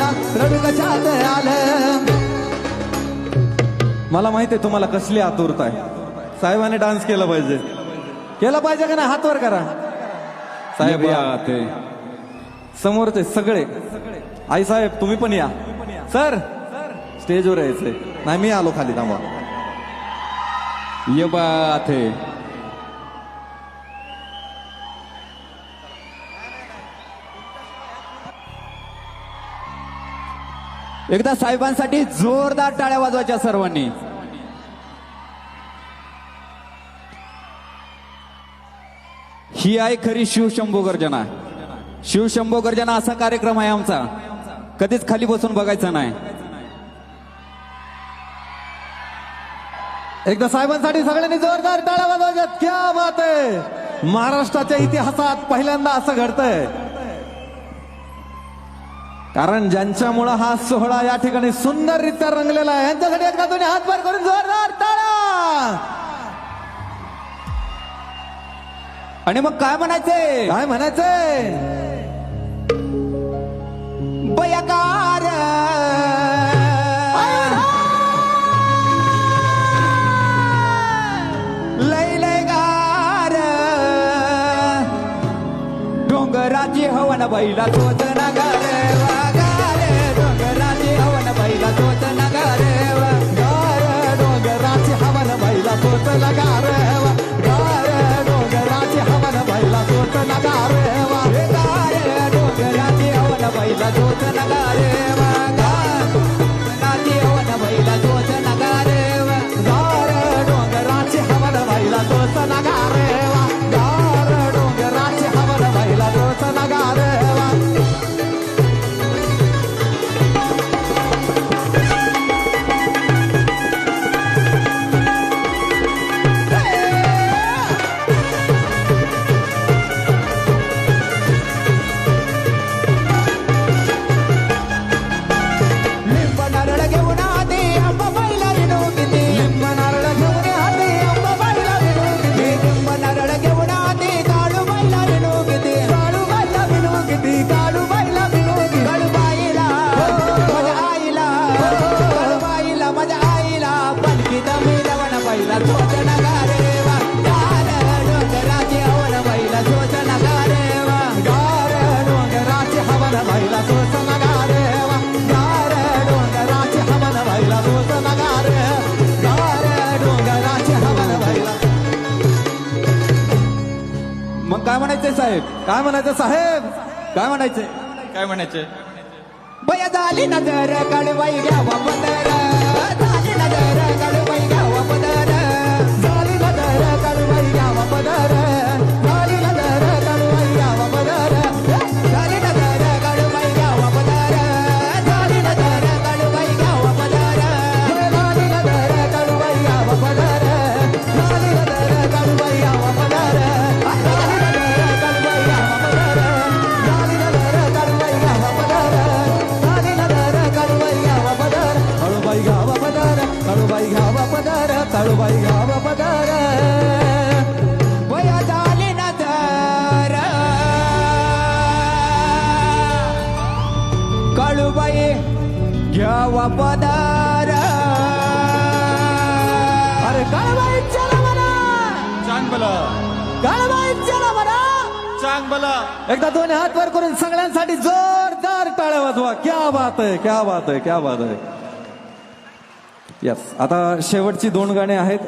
आलं. मला माहिती आहे तुम्हाला कसली आतुरता आहे. साहेबांनी डान्स केला पाहिजे. केला पाहिजे का नाही? हातवर करा. साहेब ये. है. समोरचे सगळे. आई साहेब तुम्ही पण या. सर. स्टेजवर यायचंय. नाही मी आलो खाली थांबा. ये बात है. एकदा साहेबांसाठी जोरदार टाळ्या वाजवायच्या सर्वांनी. ही आहे खरी शिवशंभो गर्जना. शिवशंभो गर्जना असा कार्यक्रम आहे आमचा. कधीच खाली बसून बघायचा नाही. एकदा साहेबांसाठी सगळ्यांनी जोरदार टाळ्या वाजवायच्यात. क्या बात आहे. महाराष्ट्राच्या इतिहासात पहिल्यांदा असं घडतंय. कारण ज्यांच्यामुळं हा सोहळा या ठिकाणी सुंदररित्या रंगलेला आहे यांच्यासाठी एकदा तुम्ही हात पार करून जोरदार टाळा आणि मग काय म्हणायचंय काय म्हणायचंय बयकार! लय लय गार! डोंगराची हवन बैला तोच नगर! बैला जोत नगारे मागा नाती हो न बैला मग काय म्हणायचंय साहेब? काय म्हणायचं साहेब? काय म्हणायचंय काय म्हणायचे? बया झाली नजर कडवाई घ्यावा पदर झाली नजर कडवाई घ्यावा कडवाई घ्यावा पदर बया झाली नजर कडवाई घ्यावा पदर. अरे कडवाई चला म्हणा. चांग बला. कडवाई चला म्हणा. चांग बला. एकदा दोन्ही हात वर करून सगळ्यांसाठी जोरदार टाळ्या वाजवा. क्या बात आहे क्या बात आहे क्या बात आहे. यस आता शेवटची दोन गाणी आहेत.